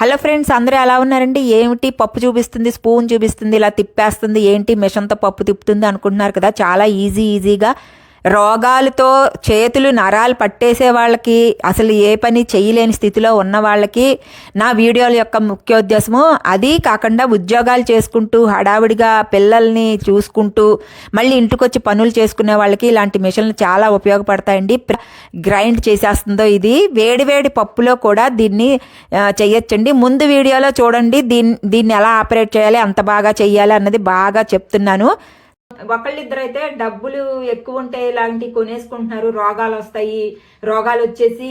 Hello friends అందరూ ఎలా ఉన్నారండి? ఏమిటి? పప్పు చూపిస్తుంది స్పూన్ చూపిస్తుంది ఇలా తిప్పేస్తుంది. ఏంటి? మిషన్తో పప్పు తిప్పుతుంది అనుకుంటున్నారు కదా? చాలా ఈజీ ఈజీగా రోగాలతో చేతులు నరాలు పట్టేసే వాళ్ళకి అసలు ఏ పని చేయలేని స్థితిలో ఉన్న వాళ్ళకి నా వీడియోల యొక్క ముఖ్యోద్దేశము. అది కాకుండా ఉద్యోగాలు చేసుకుంటూ హడావిడిగా పిల్లల్ని చూసుకుంటూ మళ్ళీ ఇంటికొచ్చి పనులు చేసుకునే వాళ్ళకి ఇలాంటి మిషన్లు చాలా ఉపయోగపడతాయండి. గ్రైండ్ చేసేస్తుందో ఇది. వేడివేడి పప్పులో కూడా దీన్ని చేయొచ్చండి ముందు వీడియోలో చూడండి దీన్ని దీన్ని ఎలా ఆపరేట్ చేయాలి అంత బాగా చేయాలి అన్నది బాగా చెప్తున్నాను. ఒకళ్ళిద్దరు అయితే డబ్బులు ఎక్కువ ఉంటే ఇలాంటివి కొనేసుకుంటున్నారు రోగాలు వస్తాయి రోగాలు వచ్చేసి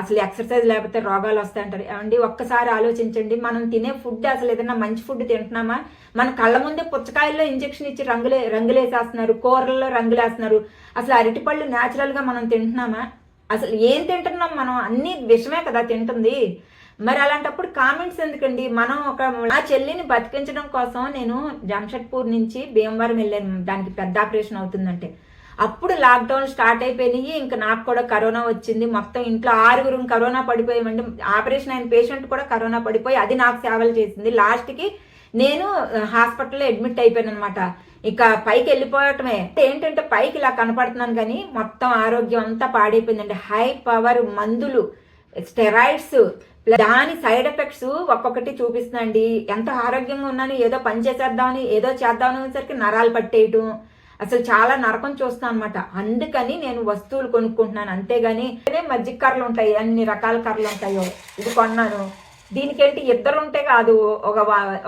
అసలు ఎక్సర్సైజ్ లేకపోతే రోగాలు వస్తాయి అంటారు అండి ఒక్కసారి ఆలోచించండి. మనం తినే ఫుడ్ అసలు ఏదైనా మంచి ఫుడ్ తింటున్నామా? మన కళ్ళ ముందే పుచ్చకాయల్లో ఇంజెక్షన్ ఇచ్చి రంగులే రంగులేసేస్తున్నారు కూరల్లో రంగులేస్తున్నారు. అసలు అరటిపళ్ళు న్యాచురల్గా మనం తింటున్నామా? అసలు ఏం తింటున్నాం మనం? అన్ని విషమే కదా తింటుంది. మరి అలాంటప్పుడు కామెంట్స్ ఎందుకండి? మనం ఒక నా చెల్లిని బతికించడం కోసం నేను జంషెడ్పూర్ నుంచి భీమవరం వెళ్ళాను. దానికి పెద్ద ఆపరేషన్ అవుతుందంటే. అప్పుడు లాక్డౌన్ స్టార్ట్ అయిపోయినాయి. ఇంకా నాకు కూడా కరోనా వచ్చింది. మొత్తం ఇంట్లో ఆరుగురు కరోనా పడిపోయామండి. ఆపరేషన్ అయిన పేషెంట్ కూడా కరోనా పడిపోయి అది నాకు సేవలు చేసింది. లాస్ట్కి నేను హాస్పిటల్లో అడ్మిట్ అయిపోయాను అనమాట ఇక పైకి వెళ్ళిపోవటమే. ఏంటంటే పైకి ఇలా కనపడుతున్నాను కానీ మొత్తం ఆరోగ్యం అంతా పాడైపోయిందండి. హై పవర్ మందులు స్టెరాయిడ్స్ దాని సైడ్ ఎఫెక్ట్స్ ఒక్కొక్కటి చూపిస్తుందండి. ఎంత ఆరోగ్యంగా ఉన్నాను ఏదో పని చేసేద్దామని ఏదో చేద్దామని అనేసరికి నరాలు పట్టేయటం. అసలు చాలా నరకం చూస్తాను అనమాట అందుకని నేను వస్తువులు కొనుక్కుంటున్నాను. అంతేగాని మజ్జిగ కర్రలు ఉంటాయి అన్ని రకాల కర్రలు ఉంటాయో ఇది కొన్నాను. దీనికేంటి ఇద్దరు ఉంటే కాదు ఒక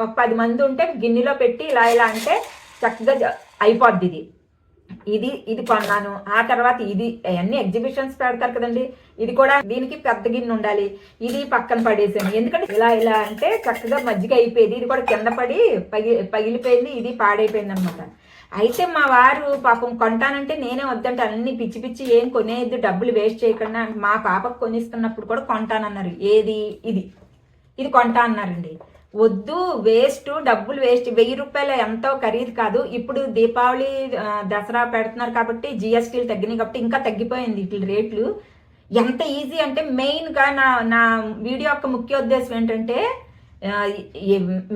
ఒక పది మంది ఉంటే గిన్నెలో పెట్టి ఇలా ఇలా అంటే చక్కగా అయిపోద్ది ఇది. ఇది ఇది కొన్నాను. ఆ తర్వాత ఇది అవన్నీ ఎగ్జిబిషన్స్ పెడతారు కదండి. ఇది కూడా దీనికి పెద్ద గిన్నె ఉండాలి. ఇది పక్కన పడేసాను ఎందుకంటే ఇలా ఇలా అంటే చక్కగా మజ్జిగ అయిపోయేది. ఇది కూడా కింద పడి పగి పగిలిపోయింది. ఇది పాడైపోయింది అనమాట అయితే మా వారు పాపం కొంటానంటే నేనే వద్దంటే అన్ని పిచ్చి పిచ్చి ఏం కొనేది డబ్బులు వేస్ట్ చేయకుండా మా పాపకు కొనిస్తున్నప్పుడు కూడా కొంటానన్నారు. ఏది? ఇది. ఇది కొంటా అన్నారండి. వద్దు వేస్ట్ డబ్బులు వేస్ట్. వెయ్యి రూపాయలు ఎంతో ఖరీదు కాదు. ఇప్పుడు దీపావళి దసరా పెడుతున్నారు కాబట్టి జిఎస్టీలు తగ్గినాయి కాబట్టి ఇంకా తగ్గిపోయింది వీటి రేట్లు. ఎంత ఈజీ అంటే మెయిన్గా నా నా వీడియో యొక్క ముఖ్య ఉద్దేశం ఏంటంటే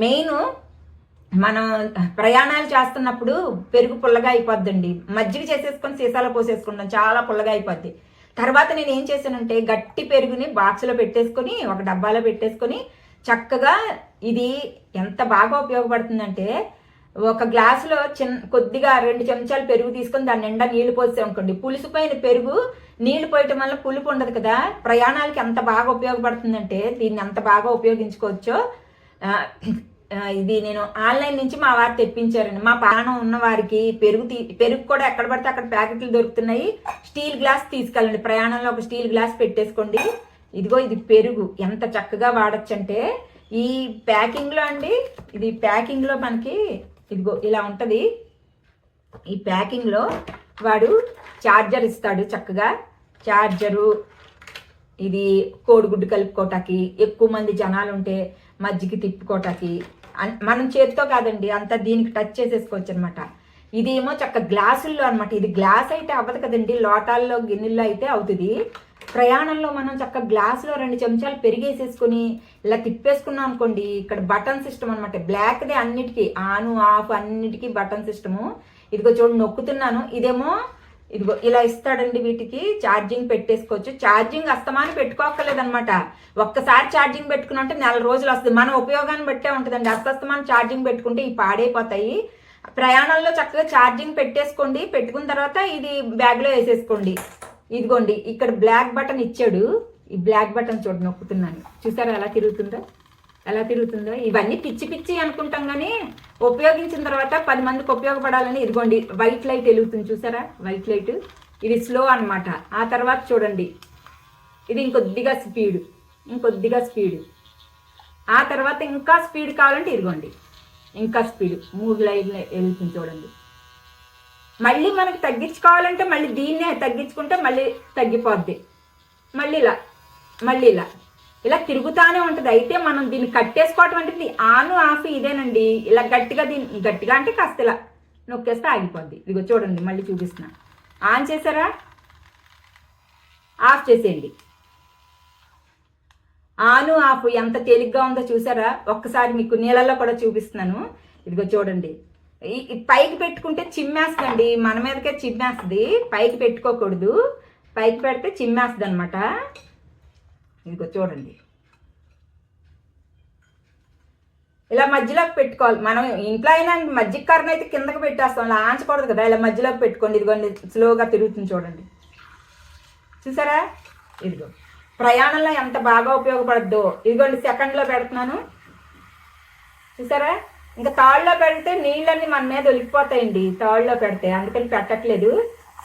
మెయిన్ మనం ప్రయాణాలు చేస్తున్నప్పుడు పెరుగు పుల్లగా అయిపోద్దండి. మజ్జిగ చేసేసుకొని సీసాలో పోసేసుకుంటాం. చాలా పుల్లగా అయిపోద్ది. తర్వాత నేను ఏం చేశానంటే గట్టి పెరుగుని బాక్స్లో పెట్టేసుకొని ఒక డబ్బాలో పెట్టేసుకొని చక్కగా ఇది ఎంత బాగా ఉపయోగపడుతుందంటే ఒక గ్లాసులో చిన్న కొద్దిగా రెండు చెంచాలు పెరుగు తీసుకొని దాని నిండా నీళ్ళు పోసి అనుకోండి పెరుగు నీళ్ళు పోయటం వల్ల పులుపు ఉండదు కదా. ప్రయాణాలకి ఎంత బాగా ఉపయోగపడుతుందంటే దీన్ని ఎంత బాగా ఉపయోగించుకోవచ్చో ఇది నేను ఆన్లైన్ నుంచి మా వారు తెప్పించారండి. మా ప్రాణం ఉన్న వారికి పెరుగు తీ పెరుగు కూడా ఎక్కడ పడితే అక్కడ ప్యాకెట్లు దొరుకుతున్నాయి. స్టీల్ గ్లాస్ తీసుకెళ్ళండి. ప్రయాణంలో ఒక స్టీల్ గ్లాస్ పెట్టేసుకోండి. ఇదిగో ఇది పెరుగు. ఎంత చక్కగా వాడచ్చంటే ఈ ప్యాకింగ్లో అండి ఇది ప్యాకింగ్లో మనకి ఇదిగో ఇలా ఉంటుంది. ఈ ప్యాకింగ్లో వాడు చార్జర్ ఇస్తాడు చక్కగా. చార్జరు ఇది కోడిగుడ్డు కలుపుకోవటానికి ఎక్కువ మంది జనాలు ఉంటే మజ్జిగ తిప్పుకోవటానికి అన్- మనం చేతితో కాదండి అంతా దీనికి టచ్ చేసేసుకోవచ్చు అనమాట ఇదేమో చక్క గ్లాసుల్లో అనమాట. ఇది గ్లాస్ అయితే అవ్వదు కదండి లోటాల్లో గిన్నెల్లో అయితే అవుతుంది. ప్రయాణంలో మనం చక్క గ్లాసులో రెండు చెంచాలు పెరిగేసేసుకొని ఇలా తిప్పేసుకున్నాం అనుకోండి ఇక్కడ బటన్ సిస్టమ్ అనమాట బ్లాక్దే అన్నిటికీ ఆను ఆఫ్ అన్నిటికీ బటన్ సిస్టము ఇదిగో చూడండి నొక్కుతున్నాను. ఇదేమో ఇదిగో ఇలా ఇస్తాడండి వీటికి. ఛార్జింగ్ పెట్టేసుకోవచ్చు. ఛార్జింగ్ అస్తమాని పెట్టుకోక్కర్లేదనమాట ఒక్కసారి ఛార్జింగ్ పెట్టుకున్నంటే నెల రోజులు వస్తుంది. మన ఉపయోగాన్ని బట్టే ఉంటుందండి. అస్తమానం ఛార్జింగ్ పెట్టుకుంటే ఇవి పాడైపోతాయి. ప్రయాణంలో చక్కగా ఛార్జింగ్ పెట్టేసుకోండి. పెట్టుకున్న తర్వాత ఇది బ్యాగ్లో వేసేసుకోండి. ఇదిగోండి ఇక్కడ బ్లాక్ బటన్ ఇచ్చాడు. ఈ బ్లాక్ బటన్ చూడండి నొక్కుతున్నాను. చూసారా ఎలా తిరుగుతుందో? ఎలా తిరుగుతుందో? ఇవన్నీ పిచ్చి పిచ్చి అనుకుంటాం కానీ ఉపయోగించిన తర్వాత పది మందికి ఉపయోగపడాలని ఇదిగోండి వైట్ లైట్ వెలుగుతుంది చూసారా? వైట్ లైట్ ఇది స్లో అన్నమాట. ఆ తర్వాత చూడండి. ఇది ఇంకొద్దిగా స్పీడ్ ఇంకొద్దిగా స్పీడ్ ఆ తర్వాత ఇంకా స్పీడ్ కావాలంటే ఇదిగోండి. ఇంకా స్పీడ్ మూడు లైట్లు వెళ్తుంది చూడండి. మళ్ళీ మనకి తగ్గించుకోవాలంటే మళ్ళీ దీన్నే తగ్గించుకుంటే మళ్ళీ తగ్గిపోద్ది. మళ్ళీ ఇలా మళ్ళీ ఇలా. ఇలా తిరుగుతానే ఉంటుంది. అయితే మనం దీన్ని కట్టేసుకోవటం అంటే ఆను ఆఫ్ ఇదేనండి. ఇలా గట్టిగా దీన్ని గట్టిగా అంటే కాస్త ఇలా నొక్కేస్తే ఆగిపోద్ది. ఇదిగో చూడండి మళ్ళీ చూపిస్తున్నా. ఆన్ చేశారా? ఆఫ్ చేసేయండి. ఆను ఆఫ్ ఎంత తేలిగ్గా ఉందో చూసారా? ఒక్కసారి మీకు నీళ్ళల్లో కూడా చూపిస్తున్నాను. ఇదిగో చూడండి. పైకి పెట్టుకుంటే చిమ్మేస్తుందండి. మన మీదకే చిమ్మేస్తుంది. పైకి పెట్టుకోకూడదు. పైకి పెడితే చిమ్మేస్తుంది అనమాట ఇదిగో చూడండి. ఇలా మధ్యలోకి పెట్టుకోవాలి. మనం ఇంట్లో అయినా మజ్జిగ కారం అయితే కిందకి పెట్టేస్తాం. ఇలా ఆంచకూడదు కదా. ఇలా మధ్యలోకి పెట్టుకోండి. ఇదిగోండి. స్లోగా తిరుగుతుంది చూడండి. చూసారా? ఇదిగో. ప్రయాణంలో ఎంత బాగా ఉపయోగపడద్దో. ఇదిగోండి సెకండ్లో పెడుతున్నాను. చూసారా? ఇంకా తాళ్ళలో పెడితే నీళ్ళన్నీ మన మీద ఒలిగిపోతాయండి తాళ్ళలో పెడితే. అందుకని పెట్టట్లేదు.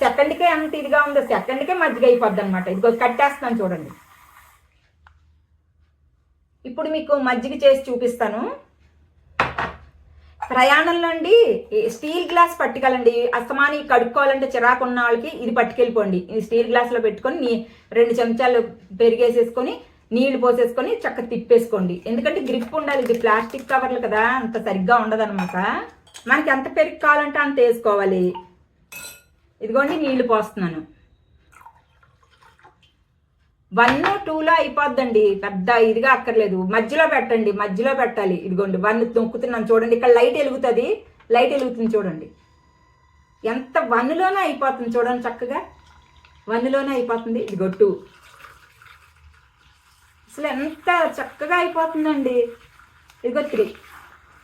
సెకండ్కే ఎంత ఇదిగా ఉందో సెకండ్కే మజ్జిగ అయిపోద్ది అనమాట ఇదిగో కట్టేస్తున్నాను చూడండి. ఇప్పుడు మీకు మజ్జిగ చేసి చూపిస్తాను. ప్రయాణంలో అండి స్టీల్ గ్లాస్ పట్టుకెళ్ళండి. అస్తమాని కడుక్కోవాలంటే చిరాకు ఉన్న వాళ్ళకి ఇది పట్టుకెళ్ళిపోండి. ఈ స్టీల్ గ్లాస్లో పెట్టుకొని రెండు చెంచాలు పెరిగేసేసుకొని నీళ్ళు పోసేసుకొని చక్క తిప్పేసుకోండి. ఎందుకంటే గ్రిప్ ఉండాలి. ఇది ప్లాస్టిక్ కవర్లు కదా. అంత సరిగ్గా ఉండదన్నమాట. మనకి ఎంత పెరుగు కావాలంటే అంత వేసుకోవాలి. ఇదిగోండి నీళ్ళు పోస్తున్నాను. వన్ టూలో అయిపోద్దండి. పెద్ద ఇదిగా అక్కర్లేదు. మధ్యలో పెట్టండి. మధ్యలో పెట్టాలి. ఇదిగోండి వన్ నొక్కుతున్నాను చూడండి ఇక్కడ లైట్ వెలుగుతుంది. లైట్ వెలుగుతుంది చూడండి. ఎంత వన్లోనే అయిపోతుంది చూడండి చక్కగా. వన్లోనే అయిపోతుంది. ఇదిగో టూ. అసలు ఎంత చక్కగా అయిపోతుందండి. ఇదిగో త్రీ.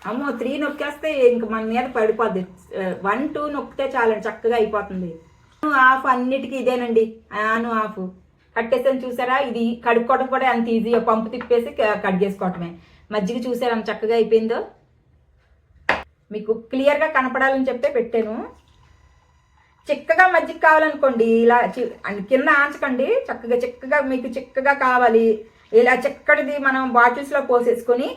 అమ్మో త్రీ నొక్కేస్తే ఇంక మన మీద పడిపోద్ది. వన్ టూ నొక్కితే చాలండి చక్కగా అయిపోతుంది. ఆఫ్ అన్నిటికీ ఇదేనండి. ఆను ఆఫ్ కట్టేసాను చూసారా? ఇది కడుక్కోవడం కూడా అంత ఈజీగా పంపు తిప్పేసి కట్ చేసుకోవటమే. మజ్జిగ చూసారా? చక్కగా అయిపోయిందో? మీకు క్లియర్గా కనపడాలని చెప్తే పెట్టాను. చిక్కగా మజ్జిగ కావాలనుకోండి ఇలా కింద ఆంచకండి. చక్కగా చిక్కగా మీకు చిక్కగా కావాలి. ఇలా చక్కటిది మనం బాటిల్స్లో పోసేసుకొని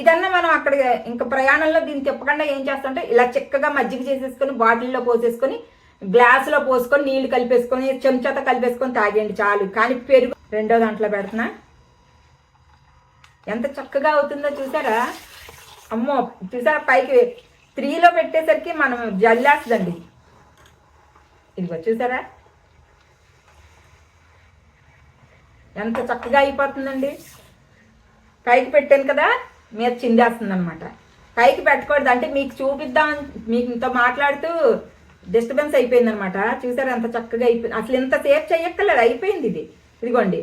ఇదన్నా మనం అక్కడ ఇంకా ప్రయాణంలో దీన్ని తిప్పకుండా ఏం చేస్తామంటే ఇలా చిక్కగా మజ్జిగ చేసేసుకొని బాటిల్లో పోసేసుకొని గ్లాసులో పోసుకొని నీళ్ళు కలిపేసుకొని చెంచాతో కలిపేసుకొని తాగేయండి చాలు. కానీ పెరుగు రెండో దాంట్లో పెడుతున్నా. ఎంత చక్కగా అవుతుందో చూసారా? అమ్మో చూసారా? పైకి త్రీలో పెట్టేసరికి మనం జల్లేస్తుందండి. ఇదిగో చూసారా? ఎంత చక్కగా అయిపోతుందండి? పైకి పెట్టాను కదా మీద చిందేస్తుంది అనమాట పైకి పెట్టకూడదు. అంటే మీకు చూపిద్దాం మీకు ఇంత మాట్లాడుతూ డిస్టర్బెన్స్ అయిపోయింది అనమాట ఎంత చక్కగా అయిపోయింది అసలు ఇంత సేఫ్ చేయక్కర్లేదు అయిపోయింది ఇది. ఇదిగోండి.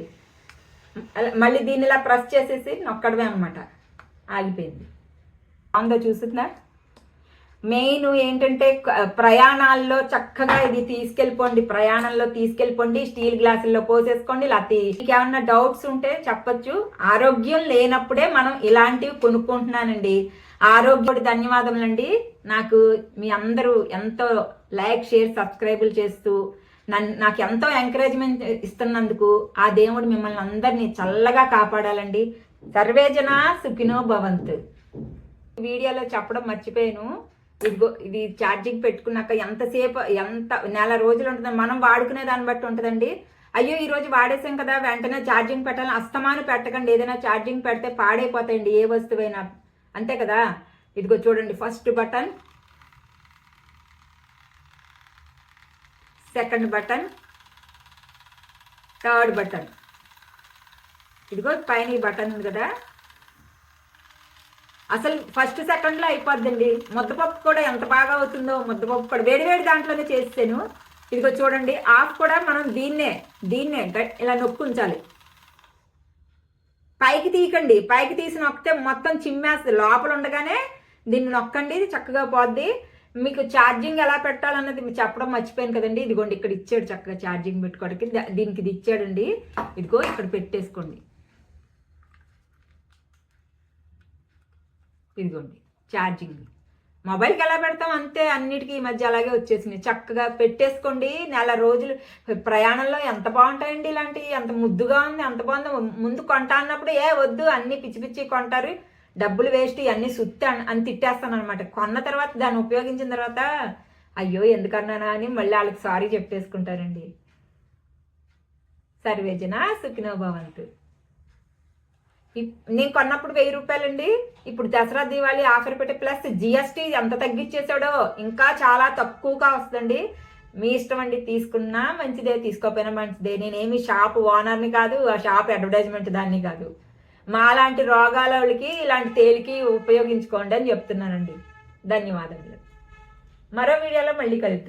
అలా మళ్ళీ దీన్ని ఇలా ప్రెస్ చేసేసి నొక్కడమే అనమాట ఆగిపోయింది. బాగుందో చూస్తుందా మెయిన్ ఏంటంటే ప్రయాణాల్లో చక్కగా ఇది తీసుకెళ్ళిపోండి ప్రయాణంలో తీసుకెళ్ళిపోండి స్టీల్ గ్లాసుల్లో పోసేసుకోండి లేకపోతే మీకు ఏమన్నా డౌట్స్ ఉంటే చెప్పొచ్చు. ఆరోగ్యం లేనప్పుడే మనం ఇలాంటివి కొనుక్కుంటున్నానండి. ఆరోగ్యుడి ధన్యవాదములండి నాకు మీ అందరూ ఎంతో లైక్ షేర్ సబ్స్క్రైబులు చేస్తూ నన్ను నాకు ఎంతో ఎంకరేజ్మెంట్ ఇస్తున్నందుకు ఆ దేవుడు మిమ్మల్ని అందరినీ చల్లగా కాపాడాలండి. సర్వేజన సుఖినో భవంతు. వీడియోలో చెప్పడం మర్చిపోయాను. ఇదిగో ఇది ఛార్జింగ్ పెట్టుకున్నాక ఎంతసేపు ఎంత నెల రోజులు ఉంటుంది మనం వాడుకునే దాన్ని బట్టి ఉంటుందండి. అయ్యో ఈ రోజు వాడేసాం కదా వెంటనే ఛార్జింగ్ పెట్టాలని అస్తమాను పెట్టకండి. ఏదైనా ఛార్జింగ్ పెడితే పాడైపోతాయండి ఏ వస్తువైనా. అంతే కదా? ఇదిగో చూడండి first button. Second button. Third button. ఇదిగో పైన ఈ బటన్ ఉంది కదా? అసలు ఫస్ట్ సెకండ్లో అయిపోద్దండి. ముద్దపప్పు కూడా ఎంత బాగా అవుతుందో ముద్దపప్పు కూడా వేడి వేడి దాంట్లోనే చేస్తాను ఇదిగో చూడండి ఆఫ్ కూడా మనం దీన్నే దీన్నే ఇలా ఇలా నొక్కుంచాలి పైకి తీయకండి. పైకి తీసి నొక్కితే మొత్తం చిమ్మేస్తుంది. లోపల ఉండగానే దీన్ని నొక్కండి ఇది చక్కగా పోద్ది. మీకు ఛార్జింగ్ ఎలా పెట్టాలన్నది మీకు చెప్పడం మర్చిపోయాను కదండి. ఇదిగోండి ఇక్కడ ఇచ్చాడు చక్కగా ఛార్జింగ్ పెట్టుకోవడానికి. దీనికి ఇది ఇచ్చాడండి. ఇదిగో ఇక్కడ పెట్టేసుకోండి. ఇదిగోండి ఛార్జింగ్ మొబైల్కి ఎలా పెడతాం? అంతే అన్నిటికీ ఈ మధ్య అలాగే వచ్చేసినాయి. చక్కగా పెట్టేసుకోండి. నెల రోజులు ప్రయాణంలో ఎంత బాగుంటాయండి ఇలాంటివి? ఎంత ముద్దుగా ఉంది ఎంత బాగుందో. ముందు కొంటా అన్నప్పుడు ఏ వద్దు అన్ని పిచ్చి పిచ్చి కొంటారు. డబ్బులు వేస్ట్ ఇవన్నీ సుత్తి అని అని తిట్టేస్తాను అనమాట కొన్న తర్వాత దాన్ని ఉపయోగించిన తర్వాత అయ్యో ఎందుకన్నానా అని మళ్ళీ వాళ్ళకి సారీ చెప్పేసుకుంటారండి. సర్వేజన సుఖినోభవంతు నేను కొన్నప్పుడు వెయ్యి రూపాయలండి. ఇప్పుడు దసరా దీవాలి ఆఫర్ పెట్టి ప్లస్ జిఎస్టీ ఎంత తగ్గించేసాడో ఇంకా చాలా తక్కువగా వస్తుందండి. మీ ఇష్టం అండి తీసుకున్నా మంచిదే తీసుకోకపోయినా మంచిదే. నేనేమి షాప్ ఓనర్ని కాదు ఆ షాప్ అడ్వర్టైజ్మెంట్ దాన్ని కాదు. మాలాంటి రోగాల వాళ్ళకి ఇలాంటి తేలికి ఉపయోగించుకోండి అని చెప్తున్నానండి. ధన్యవాదములు. మరో వీడియోలో మళ్ళీ కలుద్దాం.